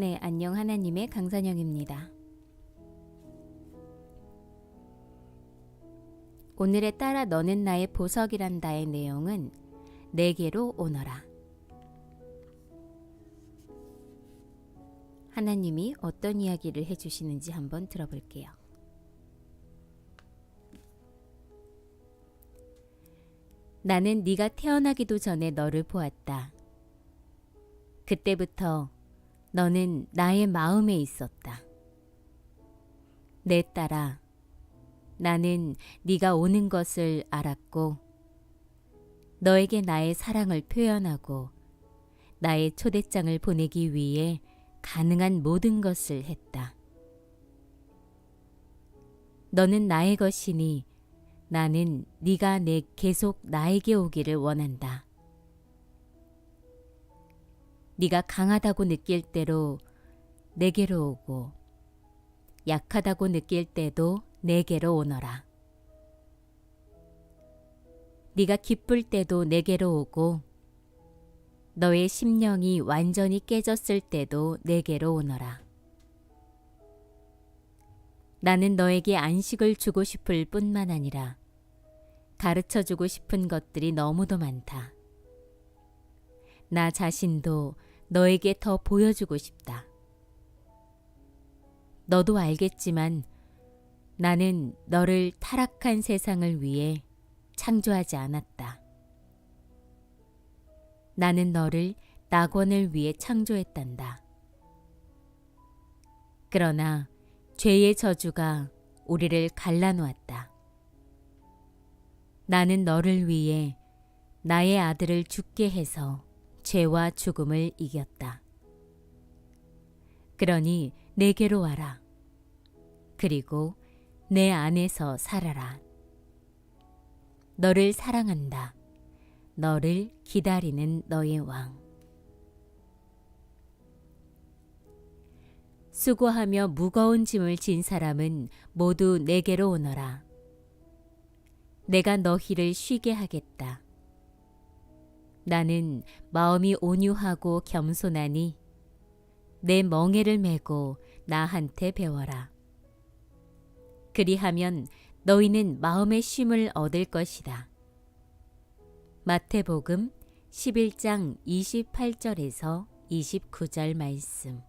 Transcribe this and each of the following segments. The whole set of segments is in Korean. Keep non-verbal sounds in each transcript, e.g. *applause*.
네, 안녕 하나님의 강산영입니다. 오늘의 따라 너는 나의 보석이란다의 내용은 내게로 오너라. 하나님이 어떤 이야기를 해주시는지 한번 들어볼게요. 나는 네가 태어나기도 전에 너를 보았다. 그때부터 너는 나의 마음에 있었다. 내 딸아, 나는 네가 오는 것을 알았고 너에게 나의 사랑을 표현하고 나의 초대장을 보내기 위해 가능한 모든 것을 했다. 너는 나의 것이니 나는 네가 내 계속 나에게 오기를 원한다. 네가 강하다고 느낄 때로 내게로 오고 약하다고 느낄 때도 내게로 오너라. 네가 기쁠 때도 내게로 오고 너의 심령이 완전히 깨졌을 때도 내게로 오너라. 나는 너에게 안식을 주고 싶을 뿐만 아니라 가르쳐 주고 싶은 것들이 너무도 많다. 나 자신도 너에게 더 보여주고 싶다. 너도 알겠지만 나는 너를 타락한 세상을 위해 창조하지 않았다. 나는 너를 낙원을 위해 창조했단다. 그러나 죄의 저주가 우리를 갈라놓았다. 나는 너를 위해 나의 아들을 죽게 해서 죄와 죽음을 이겼다. 그러니 내게로 와라. 그리고 내 안에서 살아라. 너를 사랑한다. 너를 기다리는 너의 왕. 수고하며 무거운 짐을 진 사람은 모두 내게로 오너라. 내가 너희를 쉬게 하겠다. 나는 마음이 온유하고 겸손하니 내 멍에를 메고 나한테 배워라. 그리하면 너희는 마음의 쉼을 얻을 것이다. 마태복음 11장 28절에서 29절 말씀.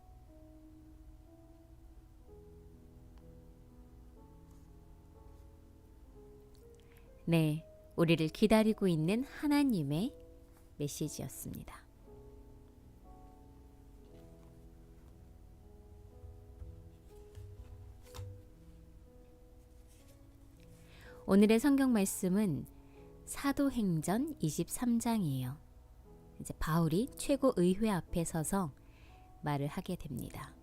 네, 우리를 기다리고 있는 하나님의 메시지였습니다. 오늘의 성경 말씀은 사도행전 23장이에요. 이제 바울이 최고 의회 앞에 서서 말을 하게 됩니다.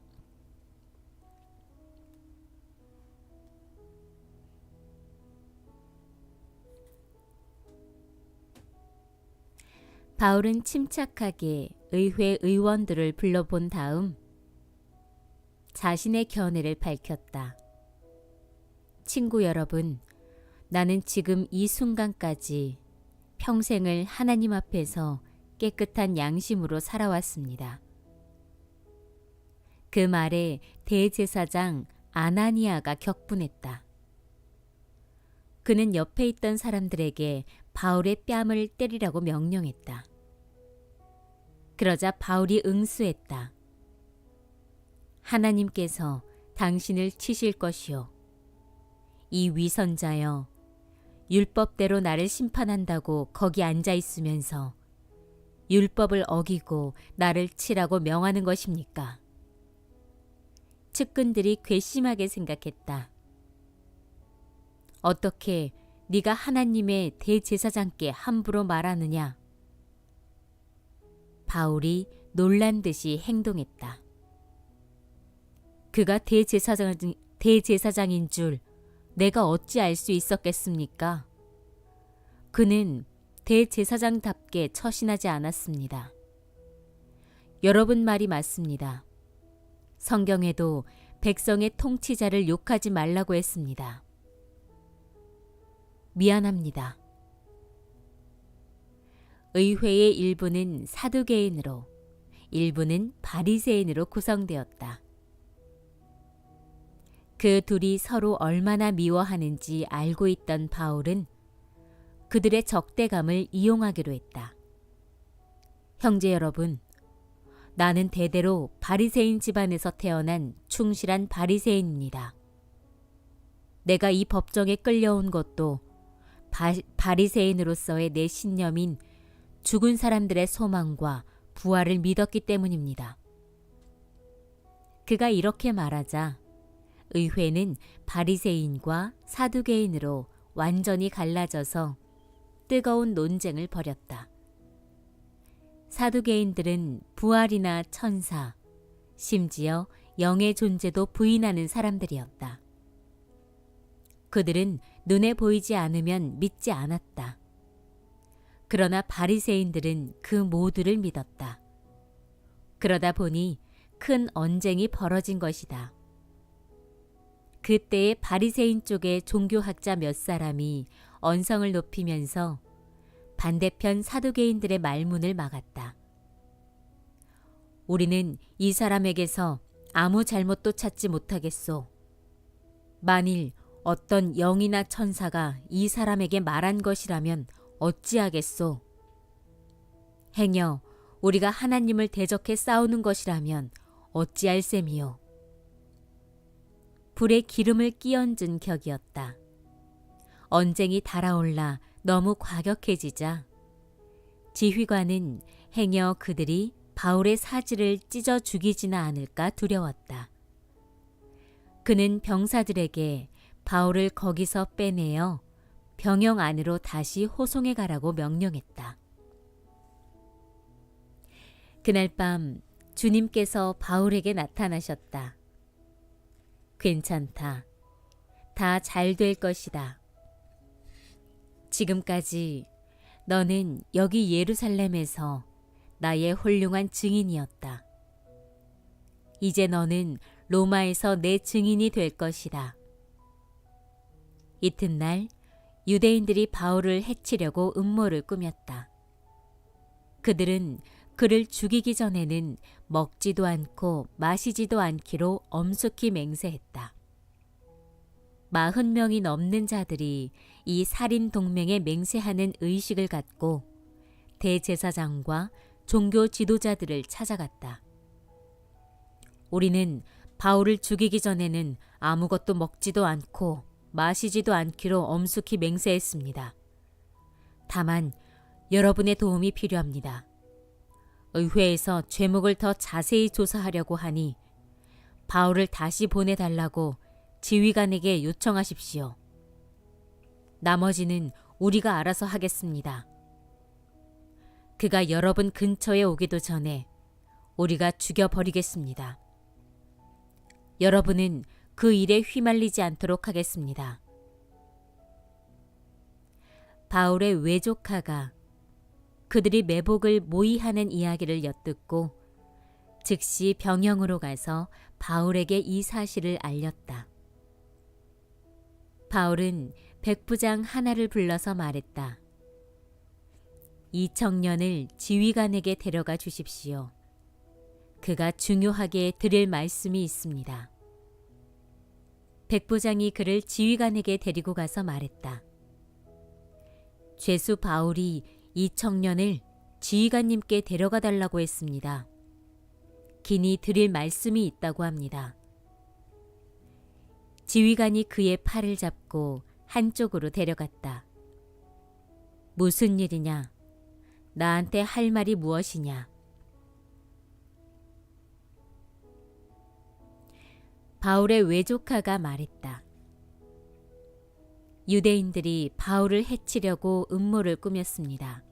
바울은 침착하게 의회 의원들을 불러본 다음 자신의 견해를 밝혔다. 친구 여러분, 나는 지금 이 순간까지 평생을 하나님 앞에서 깨끗한 양심으로 살아왔습니다. 그 말에 대제사장 아나니아가 격분했다. 그는 옆에 있던 사람들에게 바울의 뺨을 때리라고 명령했다. 그러자 바울이 응수했다. 하나님께서 당신을 치실 것이요. 이 위선자여, 율법대로 나를 심판한다고 거기 앉아 있으면서 율법을 어기고 나를 치라고 명하는 것입니까? 측근들이 괘씸하게 생각했다. 어떻게 네가 하나님의 대제사장께 함부로 말하느냐? 바울이 놀란 듯이 행동했다. 그가 대제사장, 대제사장인 줄 내가 어찌 알 수 있었겠습니까? 그는 대제사장답게 처신하지 않았습니다. 여러분 말이 맞습니다. 성경에도 백성의 통치자를 욕하지 말라고 했습니다. 미안합니다. 의회의 일부는 사두개인으로 일부는 바리새인으로 구성되었다. 그 둘이 서로 얼마나 미워하는지 알고 있던 바울은 그들의 적대감을 이용하기로 했다. 형제 여러분, 나는 대대로 바리새인 집안에서 태어난 충실한 바리새인입니다. 내가 이 법정에 끌려온 것도 바, 바리새인으로서의 내 신념인 죽은 사람들의 소망과 부활을 믿었기 때문입니다. 그가 이렇게 말하자 의회는 바리새인과 사두개인으로 완전히 갈라져서 뜨거운 논쟁을 벌였다. 사두개인들은 부활이나 천사, 심지어 영의 존재도 부인하는 사람들이었다. 그들은 눈에 보이지 않으면 믿지 않았다. 그러나 바리새인들은 그 모두를 믿었다. 그러다 보니 큰 언쟁이 벌어진 것이다. 그때의 바리새인 쪽의 종교학자 몇 사람이 언성을 높이면서 반대편 사두개인들의 말문을 막았다. 우리는 이 사람에게서 아무 잘못도 찾지 못하겠소. 만일 어떤 영이나 천사가 이 사람에게 말한 것이라면 어찌하겠소? 행여 우리가 하나님을 대적해 싸우는 것이라면 어찌할 셈이요? 불에 기름을 끼얹은 격이었다. 언쟁이 달아올라 너무 과격해지자 지휘관은 행여 그들이 바울의 사지를 찢어 죽이지나 않을까 두려웠다. 그는 병사들에게 바울을 거기서 빼내어 병영 안으로 다시 호송해 가라고 명령했다. 그날 밤 주님께서 바울에게 나타나셨다. 괜찮다. 다 잘 될 것이다. 지금까지 너는 여기 예루살렘에서 나의 훌륭한 증인이었다. 이제 너는 로마에서 내 증인이 될 것이다. 이튿날 유대인들이 바울을 해치려고 음모를 꾸몄다. 그들은 그를 죽이기 전에는 먹지도 않고 마시지도 않기로 엄숙히 맹세했다. 마흔 명이 넘는 자들이 이 살인 동맹에 맹세하는 의식을 갖고 대제사장과 종교 지도자들을 찾아갔다. 우리는 바울을 죽이기 전에는 아무것도 먹지도 않고 마시지도 않기로 엄숙히 맹세했습니다. 다만 여러분의 도움이 필요합니다. 의회에서 죄목을 더 자세히 조사하려고 하니 바울을 다시 보내달라고 지휘관에게 요청하십시오. 나머지는 우리가 알아서 하겠습니다. 그가 여러분 근처에 오기도 전에 우리가 죽여버리겠습니다. 여러분은 그 일에 휘말리지 않도록 하겠습니다. 바울의 외조카가 그들이 매복을 모의하는 이야기를 엿듣고 즉시 병영으로 가서 바울에게 이 사실을 알렸다. 바울은 백부장 하나를 불러서 말했다. 이 청년을 지휘관에게 데려가 주십시오. 그가 중요하게 드릴 말씀이 있습니다. 백부장이 그를 지휘관에게 데리고 가서 말했다. 죄수 바울이 이 청년을 지휘관님께 데려가 달라고 했습니다. 기니 드릴 말씀이 있다고 합니다. 지휘관이 그의 팔을 잡고 한쪽으로 데려갔다. 무슨 일이냐? 나한테 할 말이 무엇이냐? 바울의 외조카가 말했다. 유대인들이 바울을 해치려고 음모를 꾸몄습니다.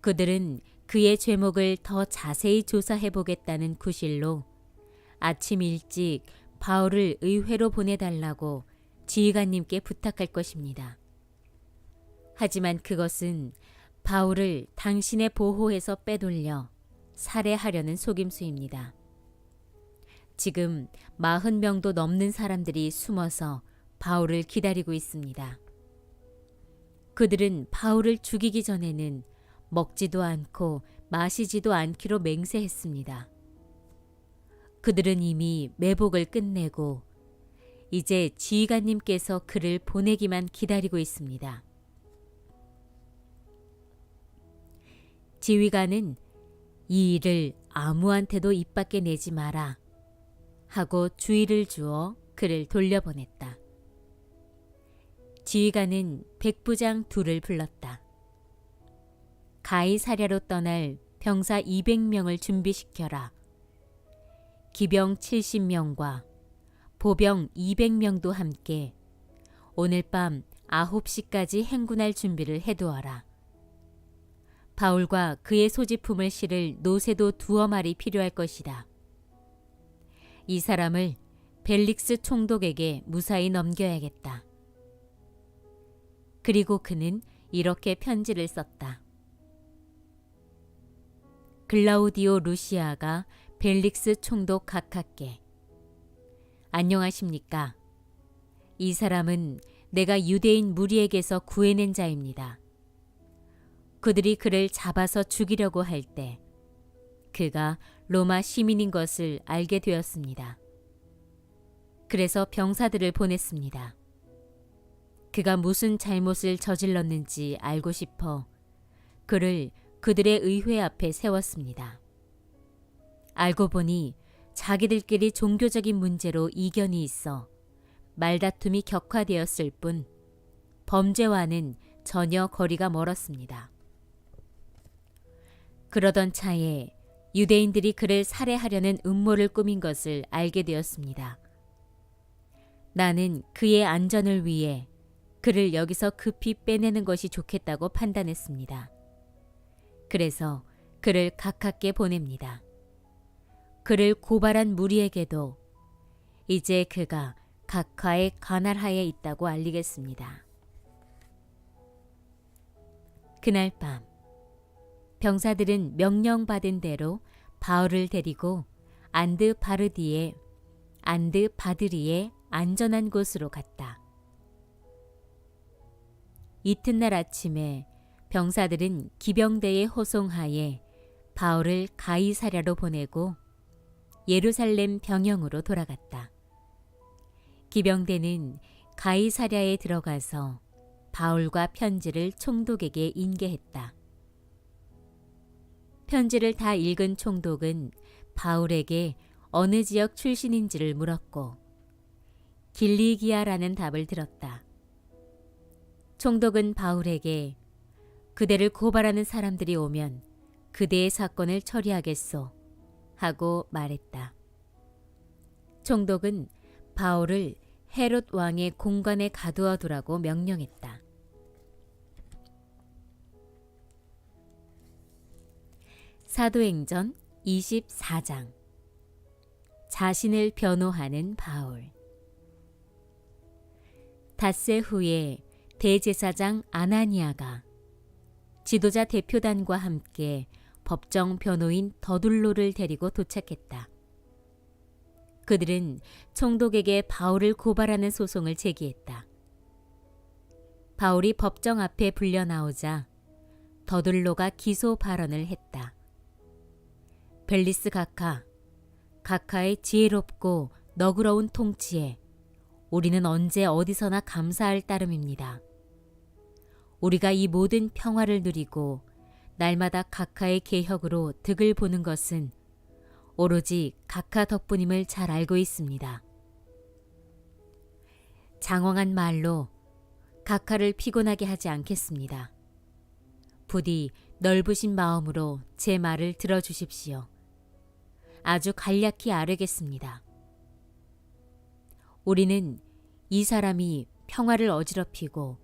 그들은 그의 죄목을 더 자세히 조사해 보겠다는 구실로 아침 일찍 바울을 의회로 보내달라고 지휘관님께 부탁할 것입니다. 하지만 그것은 바울을 당신의 보호에서 빼돌려 살해하려는 속임수입니다. 지금 마흔 명도 넘는 사람들이 숨어서 바울을 기다리고 있습니다. 그들은 바울을 죽이기 전에는 먹지도 않고 마시지도 않기로 맹세했습니다. 그들은 이미 매복을 끝내고 이제 지휘관님께서 그를 보내기만 기다리고 있습니다. 지휘관은 이 일을 아무한테도 입 밖에 내지 마라 하고 주의를 주어 그를 돌려보냈다. 지휘관은 백부장 둘을 불렀다. 가이사랴로 떠날 병사 200명을 준비시켜라. 기병 70명과 보병 200명도 함께 오늘 밤 9시까지 행군할 준비를 해두어라. 바울과 그의 소지품을 실을 노새도 두어 마리 필요할 것이다. 이 사람을 벨릭스 총독에게 무사히 넘겨야겠다. 그리고 그는 이렇게 편지를 썼다. 글라우디오 루시아가 벨릭스 총독 각하께 안녕하십니까? 이 사람은 내가 유대인 무리에게서 구해낸 자입니다. 그들이 그를 잡아서 죽이려고 할 때 그가 로마 시민인 것을 알게 되었습니다. 그래서 병사들을 보냈습니다. 그가 무슨 잘못을 저질렀는지 알고 싶어 그를 그들의 의회 앞에 세웠습니다. 알고 보니 자기들끼리 종교적인 문제로 이견이 있어 말다툼이 격화되었을 뿐 범죄와는 전혀 거리가 멀었습니다. 그러던 차에 유대인들이 그를 살해하려는 음모를 꾸민 것을 알게 되었습니다. 나는 그의 안전을 위해 그를 여기서 급히 빼내는 것이 좋겠다고 판단했습니다. 그래서 그를 가깝게 보냅니다. 그를 고발한 무리에게도 이제 그가 각하의 관할하에 있다고 알리겠습니다. 그날 밤 병사들은 명령받은 대로 바울을 데리고 안드 바르디에 안드 바드리에 안전한 곳으로 갔다. 이튿날 아침에 병사들은 기병대의 호송하에 바울을 가이사랴로 보내고 예루살렘 병영으로 돌아갔다. 기병대는 가이사랴에 들어가서 바울과 편지를 총독에게 인계했다. 편지를 다 읽은 총독은 바울에게 어느 지역 출신인지를 물었고 길리기아라는 답을 들었다. 총독은 바울에게 그대를 고발하는 사람들이 오면 그대의 사건을 처리하겠소 하고 말했다. 총독은 바울을 헤롯 왕의 공간에 가두어 두라고 명령했다. 사도행전 24장 자신을 변호하는 바울 닷새 후에 대제사장 아나니아가 지도자 대표단과 함께 법정 변호인 더둘로를 데리고 도착했다. 그들은 총독에게 바울을 고발하는 소송을 제기했다. 바울이 법정 앞에 불려 나오자 더둘로가 기소 발언을 했다. 벨리스 각하, 각하의 지혜롭고 너그러운 통치에 우리는 언제 어디서나 감사할 따름입니다. 우리가 이 모든 평화를 누리고 날마다 각하의 개혁으로 득을 보는 것은 오로지 각하 덕분임을 잘 알고 있습니다. 장황한 말로 각하를 피곤하게 하지 않겠습니다. 부디 넓으신 마음으로 제 말을 들어주십시오. 아주 간략히 아뢰겠습니다. 우리는 이 사람이 평화를 어지럽히고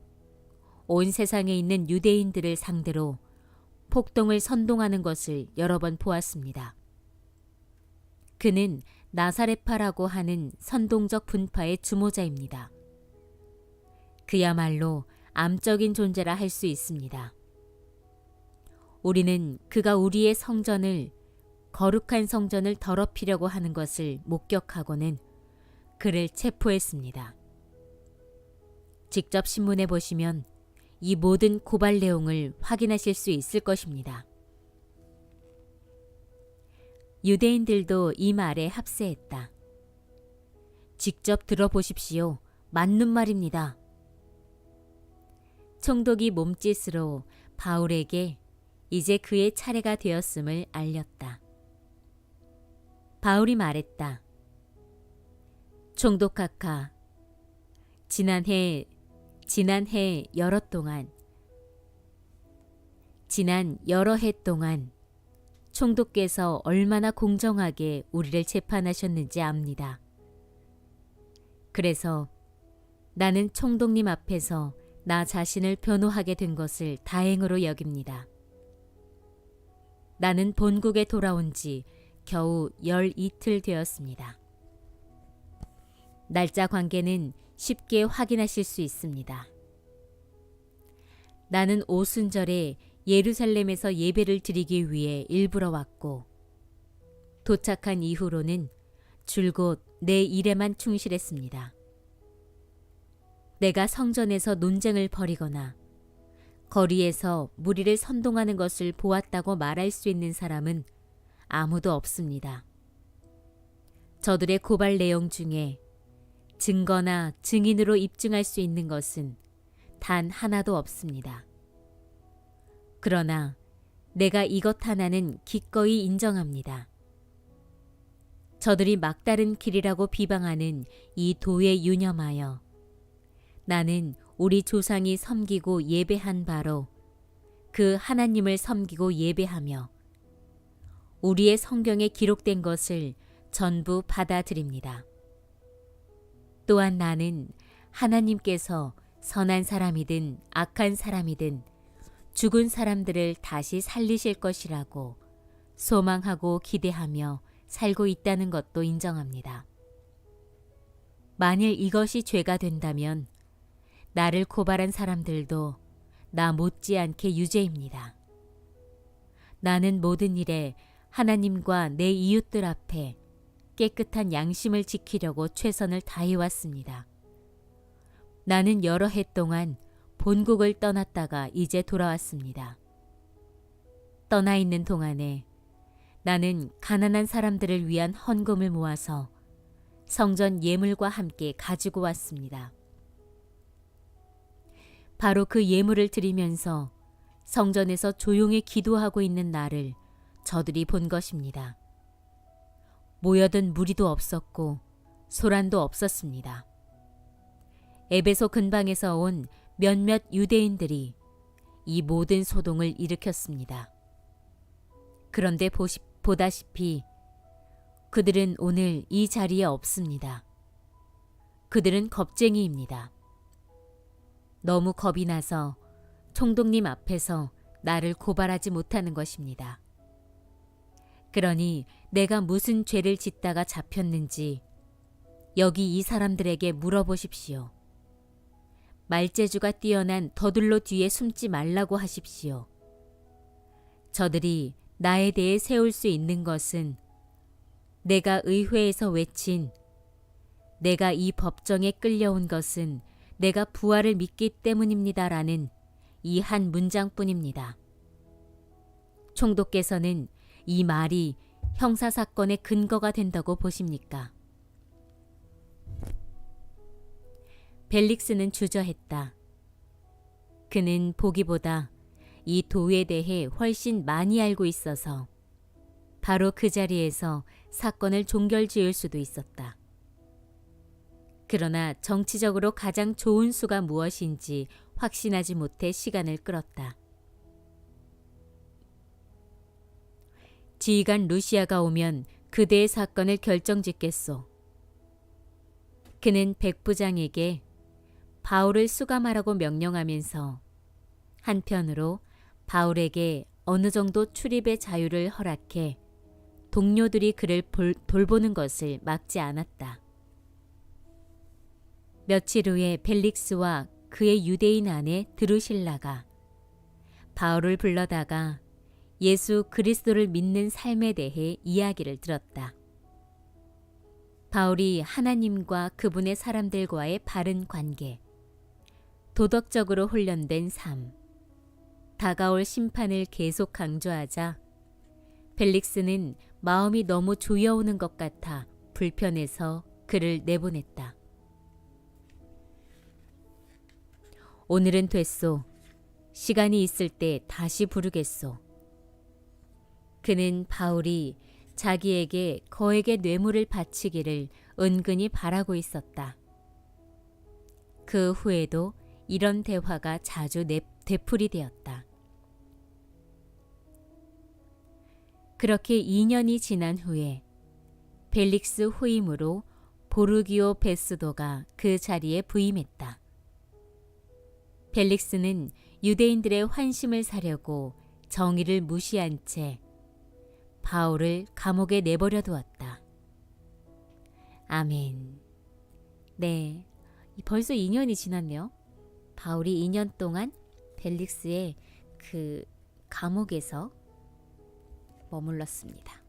온 세상에 있는 유대인들을 상대로 폭동을 선동하는 것을 여러 번 보았습니다. 그는 나사레파라고 하는 선동적 분파의 주모자입니다. 그야말로 암적인 존재라 할 수 있습니다. 우리는 그가 우리의 성전을 거룩한 성전을 더럽히려고 하는 것을 목격하고는 그를 체포했습니다. 직접 신문에 보시면 이 모든 고발 내용을 확인하실 수 있을 것입니다. 유대인들도 이 말에 합세했다. 직접 들어보십시오. 맞는 말입니다. 총독이 몸짓으로 바울에게 이제 그의 차례가 되었음을 알렸다. 바울이 말했다. 총독 카카, 지난해, 지난해 여러 동안, 지난 여러 해 동안 총독께서 얼마나 공정하게 우리를 재판하셨는지 압니다. 그래서 나는 총독님 앞에서 나 자신을 변호하게 된 것을 다행으로 여깁니다. 나는 본국에 돌아온 지 겨우 열 이틀 되었습니다. 날짜 관계는 쉽게 확인하실 수 있습니다. 나는 오순절에 예루살렘에서 예배를 드리기 위해 일부러 왔고, 도착한 이후로는 줄곧 내 일에만 충실했습니다. 내가 성전에서 논쟁을 벌이거나 거리에서 무리를 선동하는 것을 보았다고 말할 수 있는 사람은 아무도 없습니다. 저들의 고발 내용 중에 증거나 증인으로 입증할 수 있는 것은 단 하나도 없습니다. 그러나 내가 이것 하나는 기꺼이 인정합니다. 저들이 막다른 길이라고 비방하는 이 도에 유념하여 나는 우리 조상이 섬기고 예배한 바로 그 하나님을 섬기고 예배하며 우리의 성경에 기록된 것을 전부 받아들입니다. 또한 나는 하나님께서 선한 사람이든 악한 사람이든 죽은 사람들을 다시 살리실 것이라고 소망하고 기대하며 살고 있다는 것도 인정합니다. 만일 이것이 죄가 된다면 나를 고발한 사람들도 나 못지않게 유죄입니다. 나는 모든 일에 하나님과 내 이웃들 앞에 깨끗한 양심을 지키려고 최선을 다해왔습니다. 나는 여러 해 동안 본국을 떠났다가 이제 돌아왔습니다. 떠나 있는 동안에 나는 가난한 사람들을 위한 헌금을 모아서 성전 예물과 함께 가지고 왔습니다. 바로 그 예물을 드리면서 성전에서 조용히 기도하고 있는 나를 저들이 본 것입니다. 모여든 무리도 없었고 소란도 없었습니다. 에베소 근방에서 온 몇몇 유대인들이 이 모든 소동을 일으켰습니다. 그런데 보시, 보다시피 그들은 오늘 이 자리에 없습니다. 그들은 겁쟁이입니다. 너무 겁이 나서 총독님 앞에서 나를 고발하지 못하는 것입니다. 그러니 내가 무슨 죄를 짓다가 잡혔는지 여기 이 사람들에게 물어보십시오. 말재주가 뛰어난 더들로 뒤에 숨지 말라고 하십시오. 저들이 나에 대해 세울 수 있는 것은 내가 의회에서 외친 내가 이 법정에 끌려온 것은 내가 부활을 믿기 때문입니다라는 이 한 문장뿐입니다. 총독께서는 이 말이 형사 사건의 근거가 된다고 보십니까? 벨릭스는 주저했다. 그는 보기보다 이 도에 대해 훨씬 많이 알고 있어서 바로 그 자리에서 사건을 종결 지을 수도 있었다. 그러나 정치적으로 가장 좋은 수가 무엇인지 확신하지 못해 시간을 끌었다. 지휘관 루시아가 오면 그대의 사건을 결정짓겠소. 그는 백부장에게 바울을 수감하라고 명령하면서 한편으로 바울에게 어느 정도 출입의 자유를 허락해 동료들이 그를 볼, 돌보는 것을 막지 않았다. 며칠 후에 벨릭스와 그의 유대인 아내 드루실라가 바울을 불러다가 예수 그리스도를 믿는 삶에 대해 이야기를 들었다. 바울이 하나님과 그분의 사람들과의 바른 관계, 도덕적으로 훈련된 삶, 다가올 심판을 계속 강조하자 벨릭스는 마음이 너무 조여오는 것 같아 불편해서 그를 내보냈다. 오늘은 됐소. 시간이 있을 때 다시 부르겠소. 그는 바울이 자기에게 거액의 뇌물을 바치기를 은근히 바라고 있었다. 그 후에도 이런 대화가 자주 내, 되풀이 되었다. 그렇게 2년이 지난 후에 벨릭스 후임으로 보르기오 베스도가 그 자리에 부임했다. 벨릭스는 유대인들의 환심을 사려고 정의를 무시한 채 바울을 감옥에 내버려 두었다. 아멘. 네. 벌써 2년이 지났네요. 바울이 2년 동안 벨릭스의 그 감옥에서 머물렀습니다.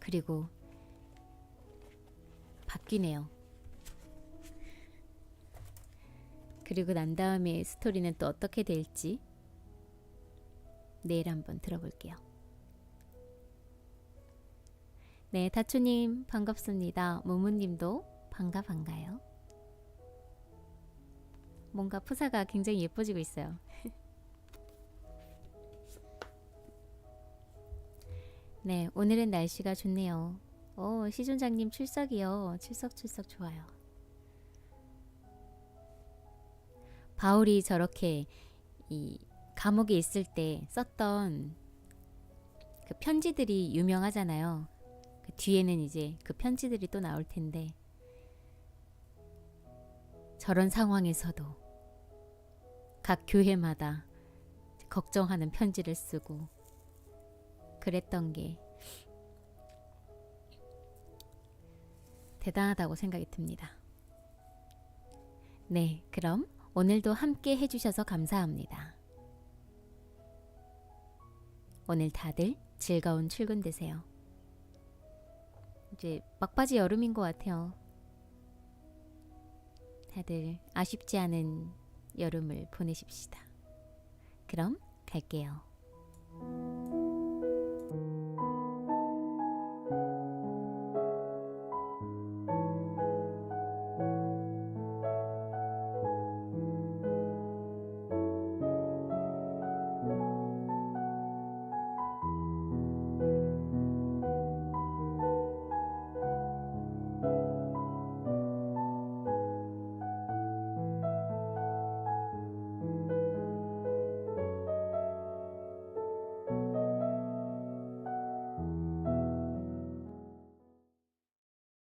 그리고 바뀌네요. 그리고 난 다음에 스토리는 또 어떻게 될지 내일 한번 들어볼게요. 네, 다초님 반갑습니다. 모모님도 반가 반가요. 뭔가 푸사가 굉장히 예뻐지고 있어요. *laughs* 네, 오늘은 날씨가 좋네요. 오, 시존장님 출석이요. 출석 출석 좋아요. 바울이 저렇게 이 감옥에 있을 때 썼던 그 편지들이 유명하잖아요. 그 뒤에는 이제 그 편지들이 또 나올 텐데 저런 상황에서도 각 교회마다 걱정하는 편지를 쓰고 그랬던 게 대단하다고 생각이 듭니다. 네, 그럼 오늘도 함께 해주셔서 감사합니다. 오늘 다들 즐거운 출근 되세요. 이제 막바지 여름인 것 같아요. 다들 아쉽지 않은 여름을 보내십시다. 그럼 갈게요.